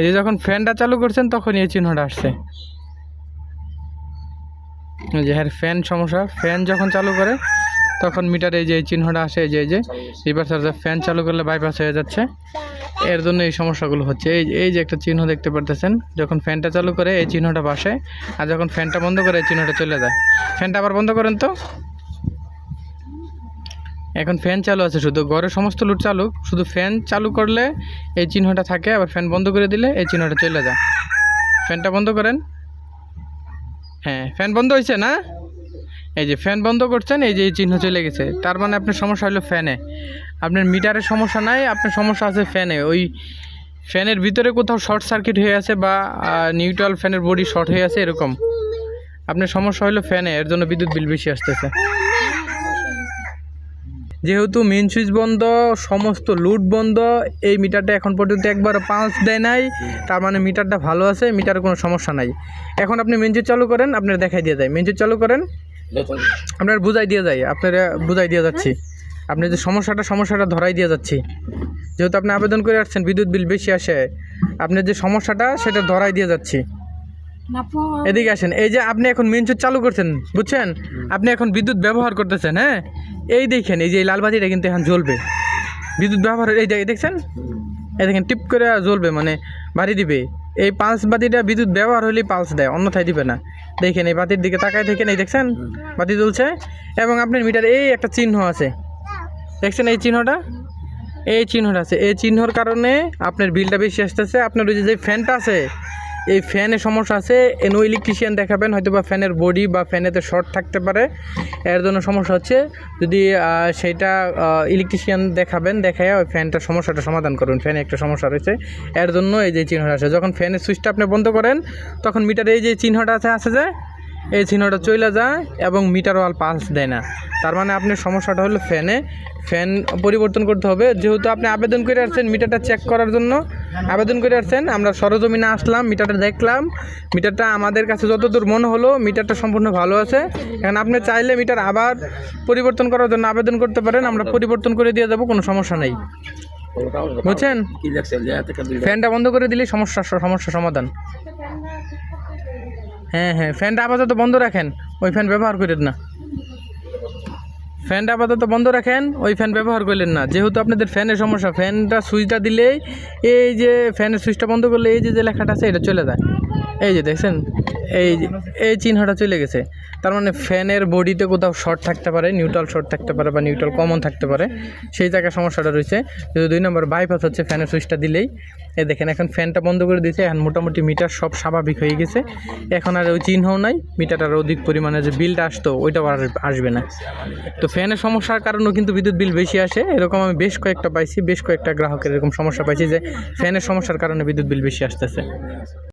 এই যে যখন ফ্যানটা চালু করছেন, তখন এই চিহ্নটা আসছে। এই যে হ্যাঁ ফ্যান সমস্যা। ফ্যান যখন চালু করে, তখন মিটারে এই যে এই চিহ্নটা আসে, এই যে এই যে। রিভার্স চার্জার ফ্যান চালু করলে বাইপাস হয়ে যাচ্ছে। এর জন্য এই সমস্যাগুলো হচ্ছে। এই এই যে একটা চিহ্ন দেখতে পারতেছেন, যখন ফ্যানটা চালু করে, এই চিহ্নটা বাসে, আর যখন ফ্যানটা বন্ধ করে, এই চিহ্নটা চলে যায়। ফ্যানটা আবার বন্ধ করেন তো? এখন ফ্যান চালু আছে শুধু। ঘরের সমস্ত লুট চালু। শুধু ফ্যান চালু করলে এই চিহ্নটা থাকে, আবার ফ্যান বন্ধ করে দিলে এই চিহ্নটা চলে যায়। ফ্যানটা বন্ধ করেন। হ্যাঁ ফ্যান বন্ধ হয়েছে না? এই যে ফ্যান বন্ধ করছেন, এই যে এই চিহ্ন চলে গেছে। তার মানে আপনার সমস্যা হলো ফ্যানে আপনার মিটারের সমস্যা নাই, আপনার সমস্যা আছে ফ্যানে ওই ফ্যানের ভিতরে কোথাও শর্ট সার্কিট হয়ে আছে বা নিউট্রাল ফ্যানের বডি শর্ট হয়ে আছে, এরকম। আপনার সমস্যা হলো ফ্যানে এর জন্য বিদ্যুৎ বিল বেশি আসতেছে। যেহেতু মেন সুইচ বন্ধ, সমস্ত লুট বন্ধ, এই মিটারটা এখন পর্যন্ত একবার পাঁচ দেয় নাই, তার মানে মিটারটা ভালো আছে মিটারে কোনো সমস্যা নাই। এখন আপনি মেন সুইচ চালু করেন, আপনার দেখাই দিয়ে যায়। মেন সুইচ চালু করেন, আপনার বুঝাই দিয়ে যায়, আপনারা বুঝাই দিয়ে যাচ্ছি। আপনি যে সমস্যাটা সমস্যাটা ধরাই দিয়ে যাচ্ছি। যেহেতু আপনি আবেদন করে আসছেন, বিদ্যুৎ বিল বেশি আসে আপনার যে সমস্যাটা, সেটা ধরাই দিয়ে যাচ্ছি। এদিকে আসেন। এই যে আপনি এখন মেন সুইচ চালু করছেন, বুঝছেন? আপনি এখন বিদ্যুৎ ব্যবহার করতেছেন হ্যাঁ? এই দেখেন, এই যে লাল বাতিটা কিন্তু এখন জ্বলবে। বিদ্যুৎ ব্যবহার, এই যে- দেখছেন? এই দেখেন, টিপ করে জ্বলবে মানে বাড়ি দিবে। এই পালস বাতিটা বিদ্যুৎ ব্যবহার হলেই পালস দেয়, অন্যথায় দিবে না। দেখেন, এই বাতির দিকে তাকায় দেখেন, এই দেখছেন? বাতি জ্বলছে। এবং আপনার মিটারে, এই একটা চিহ্ন আছে। দেখছেন এই চিহ্নটা? এই চিহ্নটা আছে। এই চিহ্নর কারণে আপনার বিলটা বেশি আসতেছে। আপনার ওই যে ফ্যানটা আছে এই ফ্যানে সমস্যা আছে এনো ইলেকট্রিশিয়ান দেখাবেন হয়তো বা ফ্যানের বডি বা ফ্যানেতে শর্ট থাকতে পারে। এর জন্য সমস্যা হচ্ছে, যদি সেইটা ইলেকট্রিশিয়ান দেখাবেন দেখায় ওই ফ্যানটার সমস্যাটা সমাধান করুন, ফ্যানে একটা সমস্যা রয়েছে। এর জন্য এই যে চিহ্নটা আছে, যখন ফ্যানের সুইচটা আপনি বন্ধ করেন, তখন মিটারে এই যে চিহ্নটা আছে আছে যে, এই চিহ্নটা চলে যায় এবং মিটার ওয়াল পালস দেয় না। তার মানে আপনার সমস্যাটা হলো ফ্যানে। ফ্যান পরিবর্তন করতে হবে। যেহেতু আপনি আবেদন করে আসছেন মিটারটা চেক করার জন্য। আবেদন করে আসছেন আমরা সরজমিনে আসলাম মিটারটা দেখলাম। মিটারটা আমাদের কাছে যতদূর মনে হলো মিটারটা সম্পূর্ণ ভালো আছে। এখন আপনি চাইলে মিটার আবার পরিবর্তন করার জন্য আবেদন করতে পারেন। আমরা পরিবর্তন করে দিয়ে দেবো কোনো সমস্যা নেই। বুঝছেন? ফ্যানটা বন্ধ করে দিলেই সমস্যা সমস্যা সমাধান। হ্যাঁ হ্যাঁ ফ্যানটা আপাতত বন্ধ রাখেন। ওই ফ্যান ব্যবহার করেন না। ফ্যানটা আপাতত বন্ধ রাখেন, ওই ফ্যান ব্যবহার করলেন না। যেহেতু আপনাদের ফ্যানের সমস্যা, ফ্যানটা সুইচটা দিলেই এই যে ফ্যানের সুইচটা বন্ধ করলে এই যে যে লেখাটা আছে, এটা চলে যায়। এই যে দেখছেন, এই এই চিহ্নটা চলে গেছে। তার মানে ফ্যানের বডিতে কোথাও শর্ট থাকতে পারে, নিউট্রাল শর্ট থাকতে পারে বা নিউট্রাল কমন থাকতে পারে। সেই জায়গায় সমস্যাটা রয়েছে। যদি দুই নম্বর বাইপাস হচ্ছে ফ্যানের সুইচটা দিলেই। এই দেখেন, এখন ফ্যানটা বন্ধ করে দিয়েছে। এখন মোটামুটি মিটার সব স্বাভাবিক হয়ে গেছে। এখন আর ওই চিহ্নও নাই। মিটারটার অধিক পরিমাণে যে বিলটা আসতো, ওইটাও আর আসবে না। তো ফ্যানের সমস্যার কারণেও কিন্তু বিদ্যুৎ বিল বেশি আসে। এরকম আমি বেশ কয়েকটা পাইছি, বেশ কয়েকটা গ্রাহকের এরকম সমস্যা পাইছি যে, ফ্যানের সমস্যার কারণে বিদ্যুৎ বিল বেশি আসতেছে।